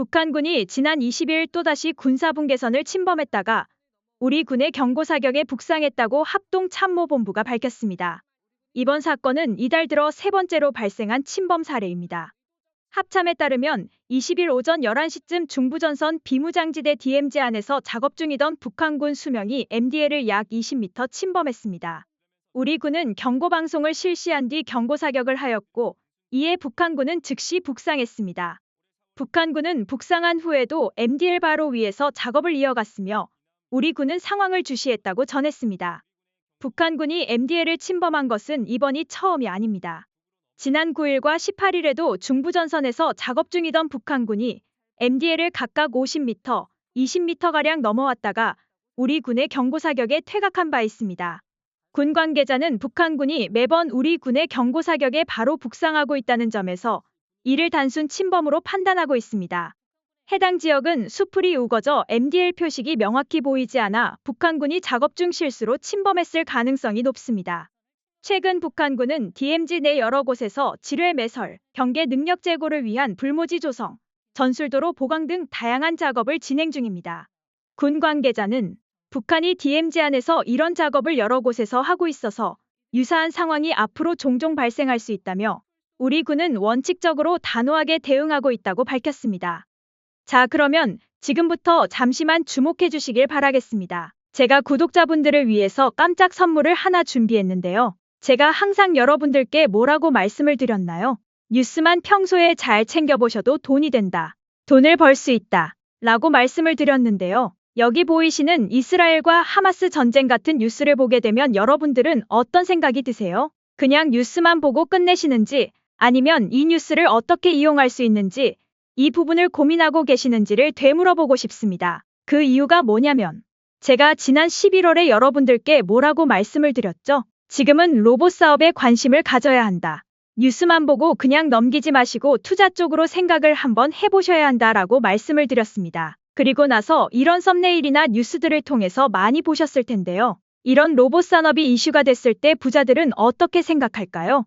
북한군이 지난 20일 또다시 군사분계선을 침범했다가 우리 군의 경고사격에 북상했다고 합동참모본부가 밝혔습니다. 이번 사건은 이달 들어 세 번째로 발생한 침범 사례입니다. 합참에 따르면 20일 오전 11시쯤 중부전선 비무장지대 DMZ 안에서 작업 중이던 북한군 수명이 MDL을 약 20m 침범했습니다. 우리 군은 경고방송을 실시한 뒤 경고사격을 하였고 이에 북한군은 즉시 북상했습니다. 북한군은 북상한 후에도 MDL 바로 위에서 작업을 이어갔으며 우리 군은 상황을 주시했다고 전했습니다. 북한군이 MDL을 침범한 것은 이번이 처음이 아닙니다. 지난 9일과 18일에도 중부전선에서 작업 중이던 북한군이 MDL을 각각 50m, 20m가량 넘어왔다가 우리 군의 경고사격에 퇴각한 바 있습니다. 군 관계자는 북한군이 매번 우리 군의 경고사격에 바로 북상하고 있다는 점에서 이를 단순 침범으로 판단하고 있습니다. 해당 지역은 수풀이 우거져 MDL 표식이 명확히 보이지 않아 북한군이 작업 중 실수로 침범했을 가능성이 높습니다. 최근 북한군은 DMZ 내 여러 곳에서 지뢰 매설, 경계 능력 제고를 위한 불모지 조성, 전술도로 보강 등 다양한 작업을 진행 중입니다. 군 관계자는 북한이 DMZ 안에서 이런 작업을 여러 곳에서 하고 있어서 유사한 상황이 앞으로 종종 발생할 수 있다며 우리 군은 원칙적으로 단호하게 대응하고 있다고 밝혔습니다. 자, 그러면 지금부터 잠시만 주목해 주시길 바라겠습니다. 제가 구독자분들을 위해서 깜짝 선물을 하나 준비했는데요. 제가 항상 여러분들께 뭐라고 말씀을 드렸나요? 뉴스만 평소에 잘 챙겨보셔도 돈이 된다. 돈을 벌 수 있다. 라고 말씀을 드렸는데요. 여기 보이시는 이스라엘과 하마스 전쟁 같은 뉴스를 보게 되면 여러분들은 어떤 생각이 드세요? 그냥 뉴스만 보고 끝내시는지 아니면 이 뉴스를 어떻게 이용할 수 있는지 이 부분을 고민하고 계시는지를 되물어보고 싶습니다. 그 이유가 뭐냐면 제가 지난 11월에 여러분들께 뭐라고 말씀을 드렸죠? 지금은 로봇 사업에 관심을 가져야 한다. 뉴스만 보고 그냥 넘기지 마시고 투자 쪽으로 생각을 한번 해보셔야 한다라고 말씀을 드렸습니다. 그리고 나서 이런 썸네일이나 뉴스들을 통해서 많이 보셨을 텐데요. 이런 로봇 산업이 이슈가 됐을 때 부자들은 어떻게 생각할까요?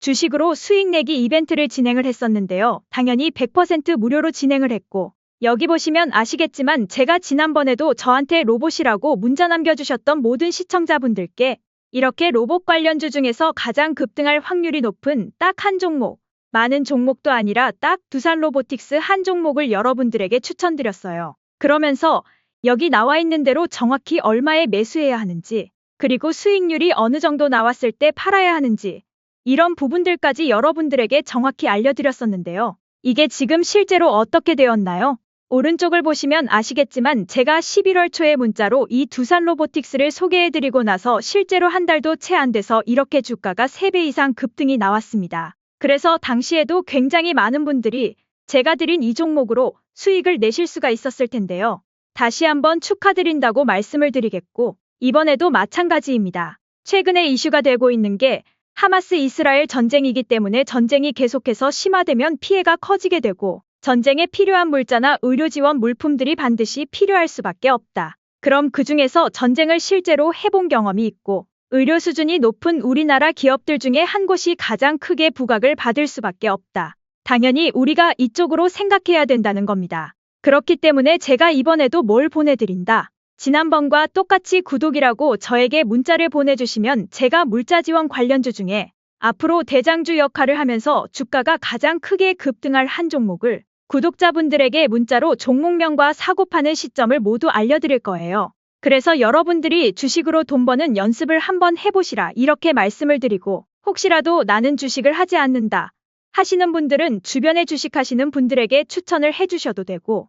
주식으로 수익 내기 이벤트를 진행을 했었는데요. 당연히 100% 무료로 진행을 했고 여기 보시면 아시겠지만 제가 지난번에도 저한테 로봇이라고 문자 남겨주셨던 모든 시청자분들께 이렇게 로봇 관련주 중에서 가장 급등할 확률이 높은 딱 한 종목, 많은 종목도 아니라 딱 두산 로보틱스 한 종목을 여러분들에게 추천드렸어요. 그러면서 여기 나와 있는 대로 정확히 얼마에 매수해야 하는지, 그리고 수익률이 어느 정도 나왔을 때 팔아야 하는지, 이런 부분들까지 여러분들에게 정확히 알려드렸었는데요. 이게 지금 실제로 어떻게 되었나요? 오른쪽을 보시면 아시겠지만 제가 11월 초에 문자로 이 두산 로보틱스를 소개해드리고 나서 실제로 한 달도 채 안 돼서 이렇게 주가가 3배 이상 급등이 나왔습니다. 그래서 당시에도 굉장히 많은 분들이 제가 드린 이 종목으로 수익을 내실 수가 있었을 텐데요. 다시 한번 축하드린다고 말씀을 드리겠고 이번에도 마찬가지입니다. 최근에 이슈가 되고 있는 게 하마스 이스라엘 전쟁이기 때문에 전쟁이 계속해서 심화되면 피해가 커지게 되고 전쟁에 필요한 물자나 의료 지원 물품들이 반드시 필요할 수밖에 없다. 그럼 그 중에서 전쟁을 실제로 해본 경험이 있고 의료 수준이 높은 우리나라 기업들 중에 한 곳이 가장 크게 부각을 받을 수밖에 없다. 당연히 우리가 이쪽으로 생각해야 된다는 겁니다. 그렇기 때문에 제가 이번에도 뭘 보내드린다. 지난번과 똑같이 구독이라고 저에게 문자를 보내주시면 제가 물자 지원 관련주 중에 앞으로 대장주 역할을 하면서 주가가 가장 크게 급등할 한 종목을 구독자분들에게 문자로 종목명과 사고 파는 시점을 모두 알려드릴 거예요. 그래서 여러분들이 주식으로 돈 버는 연습을 한번 해보시라 이렇게 말씀을 드리고 혹시라도 나는 주식을 하지 않는다 하시는 분들은 주변에 주식하시는 분들에게 추천을 해주셔도 되고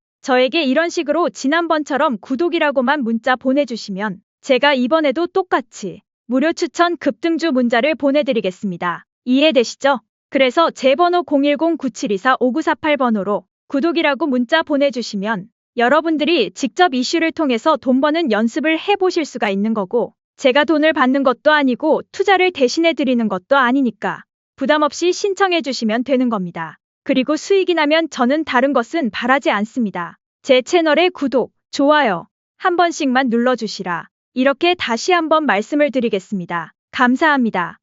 저에게 이런 식으로 지난번처럼 구독이라고만 문자 보내주시면 제가 이번에도 똑같이 무료 추천 급등주 문자를 보내드리겠습니다. 이해되시죠? 그래서 제 번호 010-9724-5948번호로 구독이라고 문자 보내주시면 여러분들이 직접 이슈를 통해서 돈 버는 연습을 해보실 수가 있는 거고 제가 돈을 받는 것도 아니고 투자를 대신해 드리는 것도 아니니까 부담 없이 신청해 주시면 되는 겁니다. 그리고 수익이 나면 저는 다른 것은 바라지 않습니다. 제 채널에 구독, 좋아요 한 번씩만 눌러주시라. 이렇게 다시 한번 말씀을 드리겠습니다. 감사합니다.